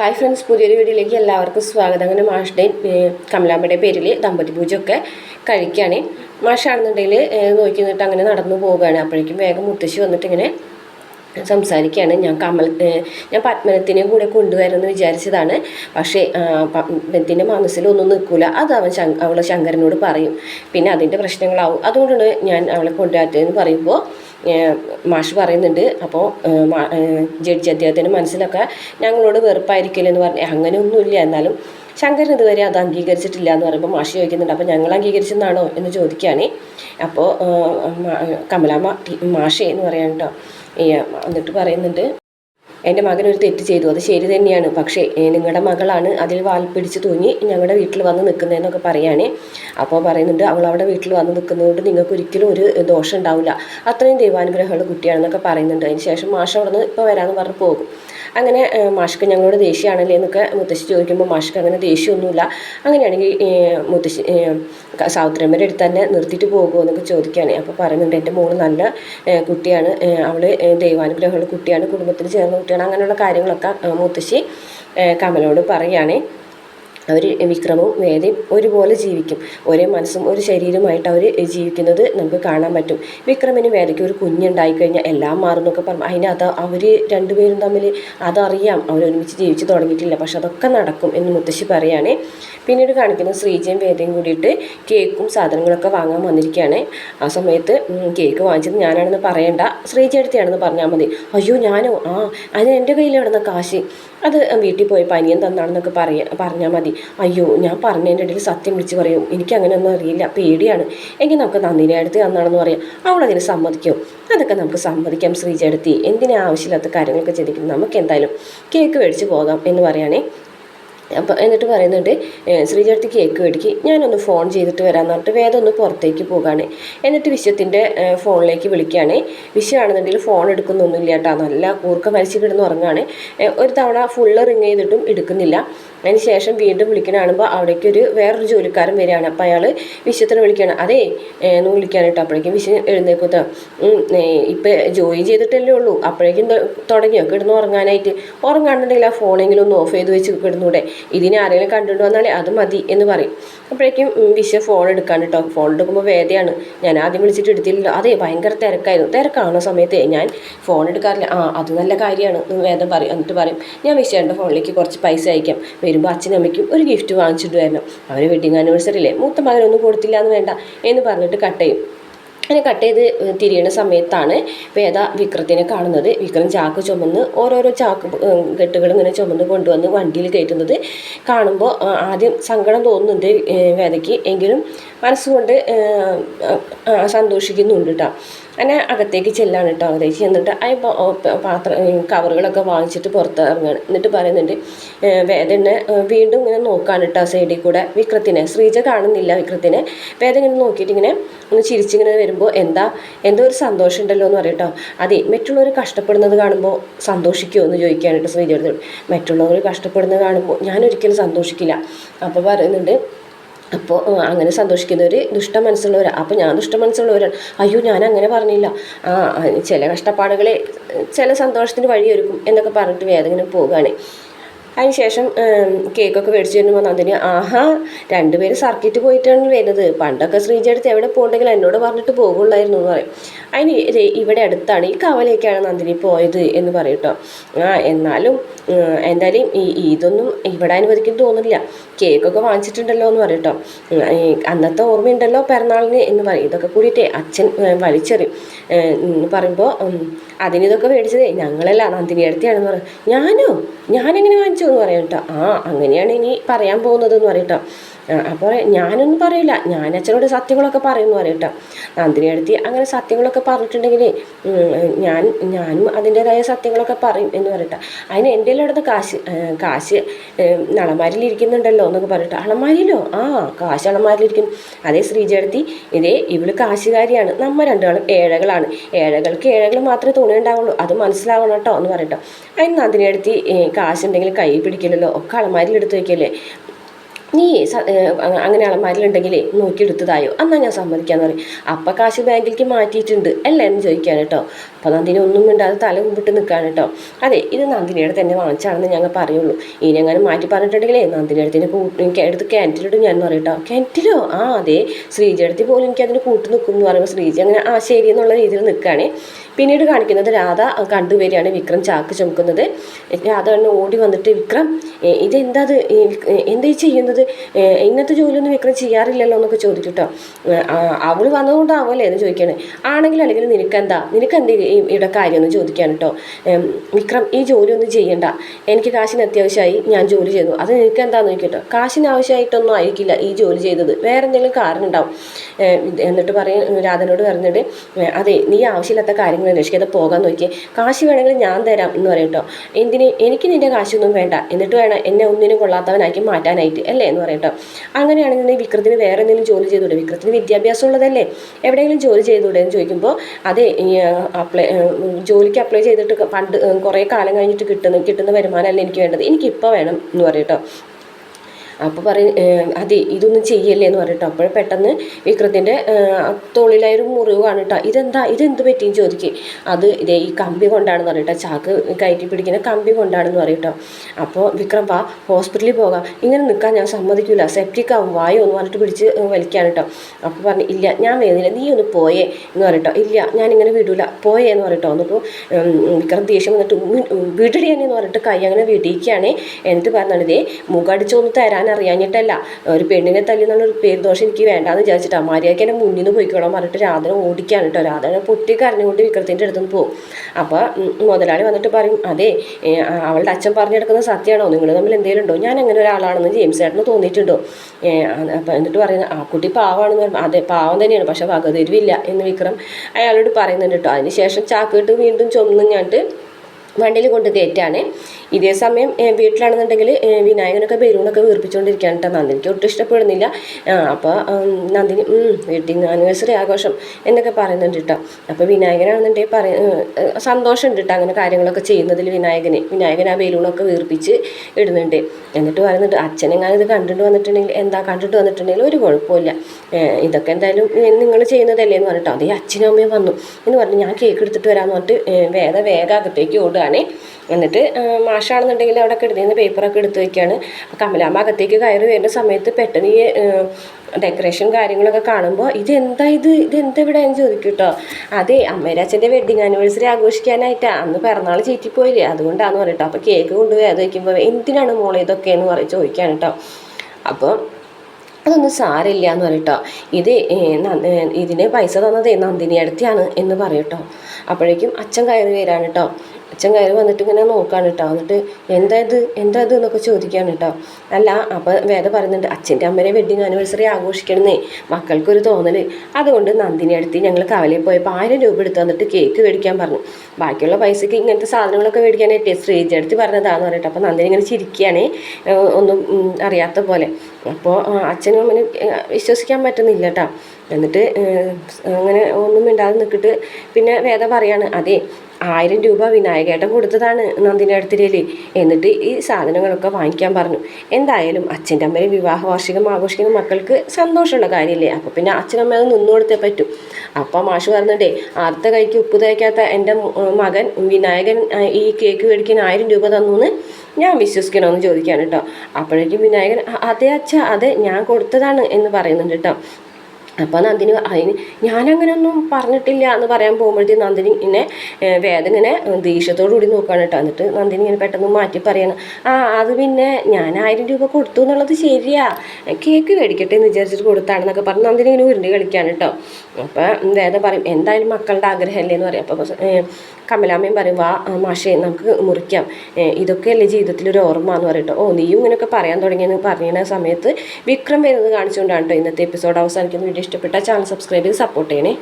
Hi friends പുതിയൊരു വീഡിയോയിലേക്ക് എല്ലാവർക്കും സ്വാഗതം. അങ്ങനെ മാഷുടെയും കമലാമ്മയുടെ പേരിൽ ദമ്പതി പൂജയൊക്കെ കഴിക്കുകയാണ് മാഷാണെന്നുണ്ടെങ്കിൽ നോക്കി നിന്നിട്ട് അങ്ങനെ നടന്നു പോവുകയാണ്. അപ്പോഴേക്കും വേഗം മുത്തശ്ശി വന്നിട്ട് ഇങ്ങനെ സംസാരിക്കുകയാണ്. ഞാൻ കമൽ ഞാൻ പത്മനത്തിനെയും കൂടെ കൊണ്ടുവരുമെന്ന് വിചാരിച്ചതാണ്. പക്ഷേ പത്മനത്തിന്റെ മനസ്സിലൊന്നും നിൽക്കില്ല അത് അവൻ അവൾ ശങ്കരനോട് പറയും. പിന്നെ അതിന്റെ പ്രശ്നങ്ങളാവും. അതുകൊണ്ടാണ് ഞാൻ അവളെ കൊണ്ടുവരട്ടെന്ന് പറയുമ്പോൾ മാഷ് പറയുന്നുണ്ട്. അപ്പോൾ ജഡ്ജി അദ്ദേഹത്തിന്റെ മനസ്സിലൊക്കെ ഞങ്ങളോട് വെറുപ്പായിരിക്കില്ലെന്ന് പറഞ്ഞ്. അങ്ങനെയൊന്നുമില്ല. എന്നാലും ശങ്കരൻ ഇതുവരെ അത് അംഗീകരിച്ചിട്ടില്ല എന്ന് പറയുമ്പോൾ മാഷി ചോദിക്കുന്നുണ്ട് അപ്പോൾ ഞങ്ങൾ അംഗീകരിച്ചെന്നാണോ? എന്ന് ചോദിക്കുകയാണ് അപ്പോൾ കമലാമ്മ മാഷേ എന്ന് പറയാൻ കേട്ടോ എന്നിട്ട് പറയുന്നുണ്ട് എന്റെ മകൻ ഒരു തെറ്റ് ചെയ്തു. അത് ശരി തന്നെയാണ്. പക്ഷേ നിങ്ങളുടെ മകളാണ് അതിൽ വാൽ പിടിച്ച് തൂങ്ങി ഞങ്ങളുടെ വീട്ടിൽ വന്ന് നിൽക്കുന്നതെന്നൊക്കെ പറയുകയാണേ അപ്പോൾ പറയുന്നുണ്ട് അവൾ അവിടെ വീട്ടിൽ വന്ന് നിൽക്കുന്നതുകൊണ്ട് നിങ്ങൾക്ക് ഒരിക്കലും ഒരു ദോഷം ഉണ്ടാവില്ല. അത്രയും ദൈവാനുഗ്രഹമുള്ള കുട്ടിയാണെന്നൊക്കെ പറയുന്നുണ്ട്. അതിന് ശേഷം മാഷ അവിടെ നിന്ന് ഇപ്പോൾ വരാമെന്ന് പറഞ്ഞ് പോകും. അങ്ങനെ മാഷ്ക്ക് ഞങ്ങളോട് ദേഷ്യമാണല്ലേ എന്നൊക്കെ മുത്തശ്ശി ചോദിക്കുമ്പോൾ മാഷ്ക്ക് അങ്ങനെ ദേഷ്യമൊന്നുമില്ല. അങ്ങനെയാണെങ്കിൽ മുത്തശ്ശി സാവിത്രിയമ്മയുടെ അടുത്ത് തന്നെ നിർത്തിയിട്ട് പോകുമോ എന്നൊക്കെ ചോദിക്കുകയാണ് അപ്പോൾ പറയുന്നുണ്ട് എന്റെ മോൾ നല്ല കുട്ടിയാണ്. അവൾ ദൈവാനുഗ്രഹമുള്ള കുട്ടിയാണ്. കുടുംബത്തിൽ ചേർന്ന കുട്ടിയാണ് അങ്ങനെയുള്ള കാര്യങ്ങളൊക്കെ മുത്തശ്ശി കമലോട് പറയുകയാണ്. അവർ വിക്രമവും വേദയും ഒരുപോലെ ജീവിക്കും. ഒരേ മനസ്സും ഒരു ശരീരമായിട്ട് അവർ ജീവിക്കുന്നത് നമുക്ക് കാണാൻ പറ്റും. വിക്രമിന് വേദയ്ക്ക് ഒരു കുഞ്ഞുണ്ടായി കഴിഞ്ഞാൽ എല്ലാം മാറുന്നൊക്കെ പറഞ്ഞു അതിനകത്ത് അവർ രണ്ടുപേരും തമ്മിൽ അതറിയാം. അവരൊരുമിച്ച് ജീവിച്ച് തുടങ്ങിയിട്ടില്ല. പക്ഷെ അതൊക്കെ നടക്കും എന്ന് മുത്തശ്ശി പറയുകയാണ് പിന്നീട് കാണിക്കുന്നത് ശ്രീജയും വേദയും കൂടിയിട്ട് കേക്കും സാധനങ്ങളൊക്കെ വാങ്ങാൻ വന്നിരിക്കുകയാണ്. ആ സമയത്ത് കേക്ക് വാങ്ങിച്ചത് ഞാനാണെന്ന് പറയണ്ട. ശ്രീജ അടുത്തെയാണെന്ന് പറഞ്ഞാൽ മതി. അയ്യോ ഞാനോ? ആ അതിന് എന്റെ കയ്യിലെവിടുന്ന കാശ്. അത് വീട്ടിൽ പോയി പനിയൻ തന്നാണെന്നൊക്കെ പറയാ പറഞ്ഞാൽ മതി. അയ്യോ ഞാൻ പറഞ്ഞതിന്റെ ഇടയിൽ സത്യം വിളിച്ച് പറയും. എനിക്ക് അങ്ങനെയൊന്നും അറിയില്ല. പേടിയാണ്. എങ്കിൽ നമുക്ക് നന്ദിനെ അടുത്ത് തന്നാണെന്ന് പറയാം. അവളതിന് സമ്മതിക്കും. അതൊക്കെ നമുക്ക് സമ്മതിക്കാം ശ്രീജടുത്തി എന്തിനാ ആവശ്യമില്ലാത്ത കാര്യങ്ങളൊക്കെ ചിന്തിക്കുന്നത് നമുക്ക് എന്തായാലും കേക്ക് മേടിച്ച് പോകാം എന്ന് പറയുകയാണേ. അപ്പോൾ എന്നിട്ട് പറയുന്നുണ്ട് ഏഹ് ശ്രീചേട്ടത്തി കേക്ക് മേടിക്ക് ഞാനൊന്ന് ഫോൺ ചെയ്തിട്ട് വരാമെന്ന് പറഞ്ഞിട്ട് വേദം ഒന്ന് പുറത്തേക്ക് പോകാണ്. എന്നിട്ട് വിശ്വത്തിന്റെ ഫോണിലേക്ക് വിളിക്കുകയാണ് വിശ്വമാണെന്നുണ്ടെങ്കിൽ ഫോൺ എടുക്കുന്നൊന്നുമില്ല കേട്ടോ. നല്ല കൂർക്ക വലിച്ച് കിടന്ന് ഉറങ്ങുകയാണ് ഒരു തവണ ഫുള്ള് റിങ് ചെയ്തിട്ടും എടുക്കുന്നില്ല. അതിന് ശേഷം വീണ്ടും വിളിക്കണ കാണുമ്പോൾ അവിടേക്ക് ഒരു വേറൊരു ജോലിക്കാരൻ വരികയാണ്. അപ്പോൾ അയാൾ വിശ്വത്തിനെ വിളിക്കുകയാണ് അതേ എന്ന് വിളിക്കാൻ കേട്ടോ. അപ്പോഴേക്കും വിശ്വ എഴുന്നേക്കുത്ത ഇപ്പം ജോയിൻ ചെയ്തിട്ടല്ലേ ഉള്ളൂ. അപ്പോഴേക്കും തുടങ്ങിയോ? കിടന്ന് ഉറങ്ങാനായിട്ട്. ഉറങ്ങാണെന്നുണ്ടെങ്കിൽ ആ ഫോണെങ്കിലും ഒന്ന് ഓഫ് ചെയ്ത് വെച്ച് കിടന്നൂടെ. ഇതിനെ ആരെങ്കിലും കണ്ടുകൊണ്ട് വന്നാലേ അത് മതി എന്ന് പറയും. അപ്പോഴേക്കും വിശ്വ ഫോൺ എടുക്കാൻ കേട്ടോ ഫോൺ എടുക്കുമ്പോൾ വേദയാണ്. ഞാൻ ആദ്യം വിളിച്ചിട്ട് എടുത്തില്ലല്ലോ. അതെ ഭയങ്കര തിരക്കായിരുന്നു. തിരക്കാണോ സമയത്ത് ഞാൻ ഫോൺ എടുക്കാറില്ല. ആ അത് നല്ല കാര്യമാണ് വേദം പറയും എന്നിട്ട് പറയും. ഞാൻ വിശ്വന്റെ ഫോണിലേക്ക് കുറച്ച് പൈസ അയക്കാം. വരുമ്പോൾ അച്ഛനും അമ്മയ്ക്കും ഒരു ഗിഫ്റ്റ് വാങ്ങിച്ചിട്ട് വരണം അവർ വെഡിങ് ആനിവേഴ്സറി അല്ലേ മൂത്ത മകനൊന്നും കൊടുത്തില്ല എന്ന് വേണ്ട എന്ന് പറഞ്ഞിട്ട് കട്ട് ചെയ്യും. അങ്ങനെ കട്ട് ചെയ്ത് തിരിയണ സമയത്താണ് വേദ വിക്രത്തിനെ കാണുന്നത്. വിക്രം ചാക്ക് ചുമന്ന് ഓരോരോ ചാക്ക് കെട്ടുകൾ ഇങ്ങനെ ചുമന്ന് കൊണ്ടുവന്ന് വണ്ടിയിൽ കയറ്റുന്നത് കാണുമ്പോൾ ആദ്യം സങ്കടം തോന്നുന്നുണ്ട് വേദയ്ക്ക്. എങ്കിലും മനസ്സുകൊണ്ട് സന്തോഷിക്കുന്നുണ്ട് കേട്ടോ അങ്ങനെ അകത്തേക്ക് ചെല്ലാണ് കേട്ടോ അകത്തേക്ക് ചെന്നിട്ട് ആ പാത്ര കവറുകളൊക്കെ വാങ്ങിച്ചിട്ട് പുറത്ത് ഇറങ്ങുകയാണ് എന്നിട്ട് പറയുന്നുണ്ട് വേദനെ വീണ്ടും ഇങ്ങനെ നോക്കാണ് കേട്ടോ സൈഡിൽ കൂടെ വിക്രത്തിനെ. ശ്രീജ കാണുന്നില്ല വിക്രത്തിനെ. വേദ ഇങ്ങനെ നോക്കിയിട്ട് ഇങ്ങനെ ഒന്ന് ചിരിച്ചിങ്ങനെ വരുമ്പോൾ എന്താ എന്തോ ഒരു സന്തോഷം ഉണ്ടല്ലോ എന്ന് പറയട്ടോ അതെ മറ്റുള്ളവർ കഷ്ടപ്പെടുന്നത് കാണുമ്പോൾ സന്തോഷിക്കുമോ എന്ന് ചോദിക്കാനായിട്ട് ശ്രീജയുടെ മറ്റുള്ളവർ കഷ്ടപ്പെടുന്നത് കാണുമ്പോൾ ഞാൻ ഒരിക്കലും സന്തോഷിക്കില്ല. അപ്പോൾ പറയുന്നുണ്ട് അപ്പോൾ അങ്ങനെ സന്തോഷിക്കുന്നവർ ദുഷ്ട മനസ്സുള്ളവരാണ് അപ്പോൾ ഞാൻ ദുഷ്ട മനസ്സുള്ളവരാണ്. അയ്യോ ഞാൻ അങ്ങനെ പറഞ്ഞില്ല. ആ ചില കഷ്ടപ്പാടുകളെ ചില സന്തോഷത്തിന് വഴിയൊരുക്കും എന്നൊക്കെ പറഞ്ഞിട്ട് വേദന ഇങ്ങനെ പോവുകയാണ് അതിനുശേഷം ശേഷം കേക്കൊക്കെ മേടിച്ചു വരുമ്പോൾ നന്ദിനി ആഹാ രണ്ടുപേരും സർക്കിറ്റ് പോയിട്ടാണ് വരുന്നത്. പണ്ടൊക്കെ ശ്രീജടുത്ത് എവിടെ പോകണ്ടെങ്കിൽ എന്നോട് പറഞ്ഞിട്ട് പോകുള്ളായിരുന്നു എന്ന് പറയും. അതിന് ഇവിടെ അടുത്താണ് ഈ കവലയൊക്കെയാണ് നന്ദിനി പോയത് എന്ന് പറയും കേട്ടോ ആ എന്നാലും എന്തായാലും ഈ ഇതൊന്നും ഇവിടെ അനുവദിക്കും തോന്നുന്നില്ല. കേക്കൊക്കെ വാങ്ങിച്ചിട്ടുണ്ടല്ലോ എന്ന് പറയും കേട്ടോ അന്നത്തെ ഓർമ്മയുണ്ടല്ലോ പിറന്നാളിന് എന്ന് പറയും. ഇതൊക്കെ കൂടിയിട്ടേ അച്ഛൻ വലിച്ചെറിയും. എന്ന് പറയുമ്പോൾ അതിനിതൊക്കെ മേടിച്ചതേ ഞങ്ങളല്ല നന്ദിനി അടുത്തെയാണെന്ന് പറയും. ഞാനോ? ഞാനെങ്ങനെ വാങ്ങിച്ചു എന്ന് പറയും കേട്ടോ. ആ അങ്ങനെയാണ് ഇനി പറയാൻ പോകുന്നത് എന്ന് പറയും കേട്ടോ. അപ്പോൾ ഞാനൊന്നും പറയില്ല. ഞാൻ അച്ഛനോട് സത്യങ്ങളൊക്കെ പറയുമെന്ന് പറയും കേട്ടോ. നന്ദിനി അടുത്ത് അങ്ങനെ സത്യങ്ങളൊക്കെ പറഞ്ഞിട്ടുണ്ടെങ്കിൽ ഞാൻ ഞാനും അതിന്റെതായ സത്യങ്ങളൊക്കെ പറയും എന്ന് പറയട്ടെ. അതിന് എന്റെ അടുത്ത് കാശ് കാശ് നളമാരിലിരിക്കുന്നുണ്ടല്ലോ എന്നൊക്കെ പറയട്ടെ. അളമാരിയിലോ ആ കാശ് അളമാരിലിരിക്കുന്നു അതേ ശ്രീജടുത്തി ഇതേ ഇവൾ കാശുകാരിയാണ്. നമ്മൾ രണ്ടാളും ഏഴകളാണ്. ഏഴകൾക്ക് ഏഴകൾ മാത്രമേ തുണി ഉണ്ടാവുള്ളൂ. അത് മനസ്സിലാവണം കേട്ടോ എന്ന് പറയട്ടോ. അതിന് നന്ദിനി അടുത്ത് കാശുണ്ടെങ്കിൽ കൈ പിടിക്കില്ലല്ലോ. ഒക്കെ അളമാരിലെടുത്ത് വയ്ക്കല്ലേ. നീ അങ്ങനെ അളമാരിലുണ്ടെങ്കിലേ നോക്കിയെടുത്തതായോ? എന്നാൽ ഞാൻ സമ്മതിക്കാന്ന് പറയും. അപ്പം കാശ് ബാങ്കിലേക്ക് മാറ്റിയിട്ടുണ്ട്. അല്ലേ എന്ന് ചോദിക്കാൻ കേട്ടോ അപ്പോൾ നന്ദിനി ഒന്നും മിണ്ടാതെ തല കുമ്പിട്ട് നിൽക്കാൻ കേട്ടോ അതെ ഇത് നന്ദിനിയുടെ തന്നെ വാങ്ങിച്ചാണെന്ന് ഞങ്ങൾ പറയുള്ളൂ. ഇനി അങ്ങനെ മാറ്റി പറഞ്ഞിട്ടുണ്ടെങ്കിലേ നന്ദിനി അടുത്തിന് കൂട്ടി എടുത്ത് ക്യാന്റിലിടും ഞാൻ പറയും കേട്ടോ കിണറ്റിലോ? ആ അതെ. ശ്രീജി അടുത്ത് പോലും എനിക്ക് അതിന് കൂട്ട് നിൽക്കും എന്ന് പറയുമ്പോൾ ശ്രീജ അങ്ങനെ ആ ശരി എന്നുള്ള രീതിയിൽ നിൽക്കുകയാണ് പിന്നീട് കാണിക്കുന്നത് രാധ കണ്ടുവരികയാണ് വിക്രം ചാക്ക് ചുമക്കുന്നത്. രാധ തന്നെ ഓടി വന്നിട്ട് വിക്രം ഇതെന്താ വിക്- എന്താ ചെയ്യുന്നത്? ഇന്നത്തെ ജോലിയൊന്നും വിക്രം ചെയ്യാറില്ലല്ലോ? എന്നൊക്കെ ചോദിക്കും കേട്ടോ അവൾ വന്നതുകൊണ്ടാവല്ലേ എന്ന് ചോദിക്കുകയാണ് ആണെങ്കിൽ അല്ലെങ്കിൽ നിനക്കെന്താ? നിനക്കെന്ത് ഇവിടെ കാര്യമൊന്നും ചോദിക്കുകയാണ് കേട്ടോ വിക്രം ഈ ജോലി ഒന്നും ചെയ്യണ്ട. എനിക്ക് കാശിന് അത്യാവശ്യമായി ഞാൻ ജോലി ചെയ്തു. അത് നിനക്ക് എന്താന്ന് ചോദിക്കട്ടോ? കാശിന് ആവശ്യമായിട്ടൊന്നും ആയിരിക്കില്ല ഈ ജോലി ചെയ്തത്. വേറെ എന്തെങ്കിലും കാരണം ഉണ്ടാവും. എന്നിട്ട് പറയും രാധനോട് പറഞ്ഞിട്ട് അതെ നീ ആവശ്യമില്ലാത്ത കാര്യങ്ങൾ അന്വേഷിക്കാതെ പോകാൻ നോക്കി കാശ് വേണമെങ്കിൽ ഞാൻ തരാം എന്ന് പറയും കേട്ടോ. എന്തിന്? എനിക്ക് നിന്റെ കാശൊന്നും വേണ്ട. എന്നിട്ട് വേണം എന്നെ ഒന്നിനും കൊള്ളാത്തവനാക്കി മാറ്റാനായിട്ട് അല്ലേ എന്ന് പറയും കേട്ടോ. അങ്ങനെയാണെങ്കിൽ നീ വിക്രത്തിന് വേറെ എന്തെങ്കിലും ജോലി ചെയ്തൂടെ വിക്രത്തിന് വിദ്യാഭ്യാസം ഉള്ളതല്ലേ എവിടെയെങ്കിലും ജോലി ചെയ്തൂടെ എന്ന് ചോദിക്കുമ്പോൾ അതെ അപ്ലൈ ജോലിക്ക് അപ്ലൈ ചെയ്തിട്ട് പണ്ട് കുറേ കാലം കഴിഞ്ഞിട്ട് കിട്ടുന്ന കിട്ടുന്ന വരുമാനമല്ല എനിക്ക് വേണ്ടത്. എനിക്കിപ്പോൾ വേണം എന്ന് പറയും കേട്ടോ. അപ്പോൾ പറയും "ഏഹ്, അതെ ഇതൊന്നും ചെയ്യല്ലേ എന്ന് പറഞ്ഞിട്ട് അപ്പോൾ പെട്ടെന്ന് വിക്രത്തിന്റെ തോളിലായൊരു മുറിവ് കാണിട്ടോ ഇതെന്താ ഇതെന്ത് പറ്റിയും ചോദിക്കും. അത് ഇതേ ഈ കമ്പി കൊണ്ടാണെന്ന് പറയട്ടോ ചാക്ക് കയറ്റി പിടിക്കുന്ന കമ്പി കൊണ്ടാണെന്ന് പറയട്ടോ അപ്പോൾ വിക്രം വാ ഹോസ്പിറ്റലിൽ പോകാം. ഇങ്ങനെ നിൽക്കാൻ ഞാൻ സമ്മതിക്കില്ല സെപ്റ്റിക് ആവും വായോ എന്ന് പറഞ്ഞിട്ട് പിടിച്ച് വലിക്കാൻ കേട്ടോ അപ്പോൾ പറഞ്ഞു ഇല്ല ഞാൻ വേദില്ല നീ ഒന്ന് പോയേ എന്ന് പറയട്ടോ ഇല്ല ഞാനിങ്ങനെ വിടൂല പോയേ എന്ന് പറയട്ടോ എന്നിപ്പോൾ വിക്രം ദേഷ്യം വന്നിട്ട് വിടടി എന്നെ എന്ന് പറഞ്ഞിട്ട് കൈ അങ്ങനെ വിടിയിക്കുകയാണ് എന്നിട്ട് ഇതേ മുഖടിച്ചൊന്ന് തരാൻ അറിയാഞ്ഞിട്ടല്ല. ഒരു പെണ്ണിനെ തല്ലി എന്നുള്ളൊരു പേര് ദോഷം എനിക്ക് വേണ്ടാന്ന് വിചാരിച്ചിട്ടാ മര്യാദയ്ക്ക് എന്നെ മുന്നിൽ നിന്ന് പോയിക്കോളാം പറഞ്ഞിട്ട് രാധന ഓടിക്കാണ് കേട്ടോ. രാധന പൊട്ടി കരഞ്ഞുകൊണ്ട് വിക്രത്തിന്റെ അടുത്തുനിന്ന് പോകും. അപ്പോൾ മുതലാളി വന്നിട്ട് പറയും അതെ അവളുടെ അച്ഛൻ പറഞ്ഞെടുക്കുന്നത് സത്യമാണോ? നിങ്ങൾ തമ്മിൽ എന്തെങ്കിലും ഉണ്ടോ? ഞാൻ അങ്ങനെ ഒരാളാണെന്ന് ജെയിംസ് ചേട്ടന് തോന്നിയിട്ടുണ്ടോ. അപ്പം എന്നിട്ട് പറയുന്നത് ആ കുട്ടി പാവമാണെന്ന് പറയുമ്പോൾ അതെ പാവം തന്നെയാണ് പക്ഷെ വകതിരിവില്ല. എന്ന് വിക്രം അയാളോട് പറയുന്നുണ്ട് കേട്ടോ. അതിനുശേഷം ചാക്കിട്ട് വീണ്ടും ചുമന്ന് ഞാനിട്ട് വണ്ടിയിൽ കൊണ്ട് കയറ്റാണ്. ഇതേ സമയം വീട്ടിലാണെന്നുണ്ടെങ്കിൽ വിനായകനൊക്കെ ബലൂണൊക്കെ വീർപ്പിച്ചുകൊണ്ടിരിക്കുകയാണ് കേട്ടോ നന്ദിനിക്ക് ഒട്ടും ഇഷ്ടപ്പെടുന്നില്ല. അപ്പോൾ നന്ദിനി വെഡിങ് ആനിവേഴ്സറി ആഘോഷം എന്നൊക്കെ പറയുന്നുണ്ട് കേട്ടോ. അപ്പോൾ വിനായകനാണെന്നുണ്ടെങ്കിൽ പറയ സന്തോഷമുണ്ട് കേട്ടോ അങ്ങനെ കാര്യങ്ങളൊക്കെ ചെയ്യുന്നതിൽ വിനായകനെ. വിനായകൻ ആ ബലൂണൊക്കെ വീർപ്പിച്ച് ഇടുന്നുണ്ട്. എന്നിട്ട് പറയുന്നുണ്ട് അച്ഛനെങ്ങാനും ഇത് കണ്ടിട്ട് വന്നിട്ടുണ്ടെങ്കിൽ എന്താ കണ്ടിട്ട് വന്നിട്ടുണ്ടെങ്കിൽ ഒരു കുഴപ്പമില്ല. ഇതൊക്കെ എന്തായാലും നിങ്ങൾ ചെയ്യുന്നതല്ലേ? എന്ന് പറഞ്ഞിട്ടോ അതേ അച്ഛനും അമ്മയും വന്നു. എന്ന് പറഞ്ഞു ഞാൻ കേക്ക് എടുത്തിട്ട് വരാമെന്ന് പറഞ്ഞിട്ട് വേഗം വേഗ അകത്തേക്ക് ഓടുകയാണ് എന്നിട്ട് മാഷാണെന്നുണ്ടെങ്കിൽ അവിടെ കിടന്നിരുന്ന പേപ്പറൊക്കെ എടുത്ത് വയ്ക്കുകയാണ് കമലാമ്മ അകത്തേക്ക് കയറി വരുന്ന സമയത്ത് പെട്ടെന്ന് ഈ ഡെക്കറേഷൻ കാര്യങ്ങളൊക്കെ കാണുമ്പോൾ ഇതെന്താ ഇത്? ഇതെന്താ ഇവിടെ എന്ന് ചോദിക്കും കേട്ടോ അതെ അമ്മേരാച്ചന്റെ വെഡ്ഡിങ് ആനിവേഴ്സറി ആഘോഷിക്കാനായിട്ടാ. അന്ന് പിറന്നാൾ ചീറ്റിപ്പോയില്ലേ? അതുകൊണ്ടാന്ന് പറഞ്ഞിട്ടോ. അപ്പോൾ കേക്ക് കൊണ്ടുപോയി അത് വയ്ക്കുമ്പോൾ എന്തിനാണ് മോളെ ഇതൊക്കെ? എന്ന് പറഞ്ഞ് ചോദിക്കാൻ കേട്ടോ അപ്പോൾ അതൊന്നും സാരമില്ല എന്ന് പറയട്ടോ ഇത് ഇതിന് പൈസ തന്നത് നന്ദിനി അടുത്തെയാണ് എന്ന് പറയട്ടോ അപ്പോഴേക്കും അച്ഛൻ കയറി വരാണ് കേട്ടോ അച്ഛൻ കയറി വന്നിട്ട് ഇങ്ങനെ നോക്കാണ് കേട്ടോ എന്നിട്ട് എന്താ ഇത്? എന്താ ഇത് എന്നൊക്കെ ചോദിക്കാണ് കേട്ടോ അല്ല അപ്പം വേദ പറയുന്നുണ്ട് അച്ഛന്റെ അമ്മയുടെ വെഡിങ് ആനിവേഴ്സറി ആഘോഷിക്കണമെന്നേ മക്കൾക്കൊരു തോന്നൽ അതുകൊണ്ട് നന്ദിനി അടുത്ത് ഞങ്ങൾ കവലയിൽ പോയപ്പോൾ ആയിരം രൂപ എടുത്ത് തന്നിട്ട് കേക്ക് മേടിക്കാൻ പറഞ്ഞു. ബാക്കിയുള്ള പൈസയ്ക്ക് ഇങ്ങനത്തെ സാധനങ്ങളൊക്കെ മേടിക്കാനായിട്ട് ശ്രീജ അടുത്ത് പറഞ്ഞതാന്ന് പറഞ്ഞിട്ട് അപ്പോൾ നന്ദിനി ഇങ്ങനെ ചിരിക്കുകയാണ് ഒന്നും അറിയാത്ത പോലെ. അപ്പോൾ അച്ഛനും അമ്മനും വിശ്വസിക്കാൻ പറ്റുന്നില്ല കേട്ടോ എന്നിട്ട് അങ്ങനെ ഒന്നും മിണ്ടാതെ നിൽക്കിട്ട് പിന്നെ വേദ പറയാണ് അതെ ആയിരം രൂപ വിനായകേട്ടൻ കൊടുത്തതാണ് നന്ദിനി അടുത്തിരയിൽ എന്നിട്ട് ഈ സാധനങ്ങളൊക്കെ വാങ്ങിക്കാൻ പറഞ്ഞു. എന്തായാലും അച്ഛന്റെ അമ്മയെ വിവാഹ വാർഷികം ആഘോഷിക്കുന്ന മക്കൾക്ക് സന്തോഷമുള്ള കാര്യമില്ലേ അപ്പോൾ പിന്നെ അച്ഛനമ്മ അത് നിന്നു കൊടുത്തേ പറ്റും. അപ്പം മാഷ് പറഞ്ഞിട്ടേ ആർത്ത കൈക്ക് ഉപ്പ് തേക്കാത്ത എന്റെ മകൻ വിനായകൻ ഈ കേക്ക് മേടിക്കാൻ ആയിരം രൂപ തന്നു എന്ന് ഞാൻ വിശ്വസിക്കണമെന്ന് ചോദിക്കുകയാണ് കേട്ടോ അപ്പോഴേക്കും വിനായകൻ "അ- അതെ അച്ഛ അതെ ഞാൻ കൊടുത്തതാണ് എന്ന് പറയുന്നുണ്ട് കേട്ടോ അപ്പോൾ നന്ദിനി അതിന് ഞാനങ്ങനെയൊന്നും പറഞ്ഞിട്ടില്ല എന്ന് പറയാൻ പോകുമ്പോഴത്തേക്കും നന്ദിനി ഇങ്ങനെ വേദം ഇങ്ങനെ ദേഷ്യത്തോടു കൂടി നോക്കുകയാണ് കേട്ടോ. എന്നിട്ട് നന്ദിനി ഇങ്ങനെ പെട്ടെന്ന് മാറ്റി പറയണം ആ അത് പിന്നെ ഞാൻ ആയിരം രൂപ കൊടുത്തു എന്നുള്ളത് ശരിയാ. കേക്ക് മേടിക്കട്ടെ എന്ന് വിചാരിച്ചിട്ട് കൊടുത്താണെന്നൊക്കെ പറഞ്ഞ് നന്ദിനി ഇങ്ങനെ ഉരുണ്ടി കളിക്കുകയാണ് കേട്ടോ. അപ്പം വേദം പറയും എന്തായാലും മക്കളുടെ ആഗ്രഹമല്ലേ? എന്ന് പറയും. അപ്പോൾ കമലാമ്മയും പറയും വാ മാഷേ നമുക്ക് മുറിക്കാം. ഇതൊക്കെയല്ലേ ജീവിതത്തിലൊരു ഓർമ്മ എന്ന് പറയട്ടോ ഓ നീയും ഇങ്ങനെയൊക്കെ പറയാൻ തുടങ്ങിയെന്ന് പറയുന്ന സമയത്ത് വിക്രം വരുന്നത് കാണിച്ചുകൊണ്ടാണ് കേട്ടോ ഇന്നത്തെ എപ്പിസോഡ് അവസാനിക്കുന്ന വീഡിയോ ഇഷ്ടപ്പെട്ട ചാനൽ സബ്സ്ക്രൈബ് ചെയ്ത് സപ്പോർട്ട് ചെയ്യണേ.